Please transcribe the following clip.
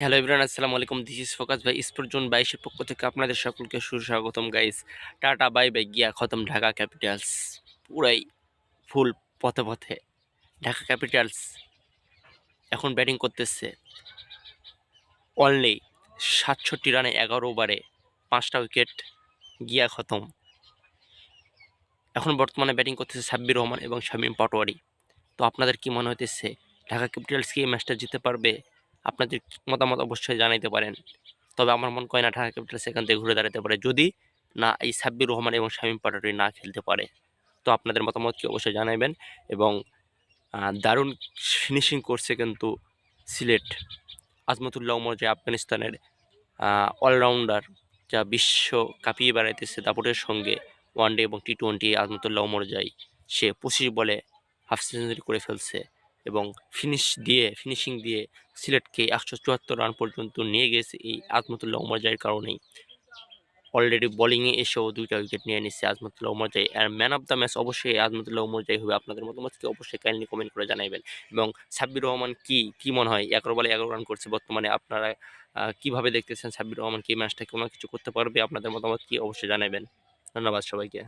Hello everyone, আসসালামু আলাইকুম। This is focus ভাই স্পোর্ট জোন বাইশের পক্ষ থেকে আপনাদের সকলকে সুস্বাগতম গাইস টাটা বাই বাই গিয়া খতম, ঢাকা ক্যাপিটালস পুরাই ফুল পথে পথে, ঢাকা ক্যাপিটালস এখন ব্যাটিং করতেছে অনলি সাতষট্টি রানে এগারো ওভারে পাঁচটা উইকেট গিয়া খতম। এখন বর্তমানে ব্যাটিং করতেছে সাব্বির রহমান এবং শামীম পাটোয়ারি। তো আপনাদের কি মনে হইতেছে, ঢাকা ক্যাপিটালস কি এই ম্যাচটা জিতে পারবে? আপনাদের মতামত অবশ্যই জানাইতে পারেন। তবে আমার মন করে না ঢাকা ক্যাপিটালস এখান থেকে ঘুরে দাঁড়াতে পারে। যদি না, এই সাব্বির রহমান এবং শামীম পাটারি না খেলতে পারে, তো আপনাদের মতামত কি অবশ্যই জানাবেন এবং দারুণ ফিনিশিং করছে কিন্তু সিলেট আজমতুল্লাহ উমর যে আফগানিস্তানের অলরাউন্ডার যা বিশ্ব কাঁপিয়ে বেড়াইতেছে দাপটের সঙ্গে ওয়ানডে এবং টি টোয়েন্টি আজমতুল্লাহ উমর যাই, সে পঁচিশ বলে হাফ সেঞ্চুরি করে ফেলছে। এবং ফিনিশ দিয়ে ফিনিশিং দিয়ে সিলেটকে একশো চুয়াত্তর রান পর্যন্ত নিয়ে গেছে এই আজমতুল্লাহ উমর জাইয়ের কারণেই। অলরেডি বোলিংয়ে এসেও দুইটা উইকেট নিয়ে নিচ্ছে আজমতুল্লাহ উমর জাই। আর ম্যান অফ দ্য ম্যাচ অবশ্যই আজমতুল্লাহ উমর জাই হবে আপনাদের মতামতকে অবশ্যই কাইন্ডলি কমেন্ট করে জানাবেন এবং সাব্বির রহমান কি কি মনে হয়? এগারো বলে এগারো রান করছে বর্তমানে। আপনারা কীভাবে দেখতেছেন সাব্বির রহমান কি ম্যাচটা কোনো কিছু করতে পারবে? আপনাদের মতামত কি? অবশ্যই জানাবেন ধন্যবাদ সবাইকে।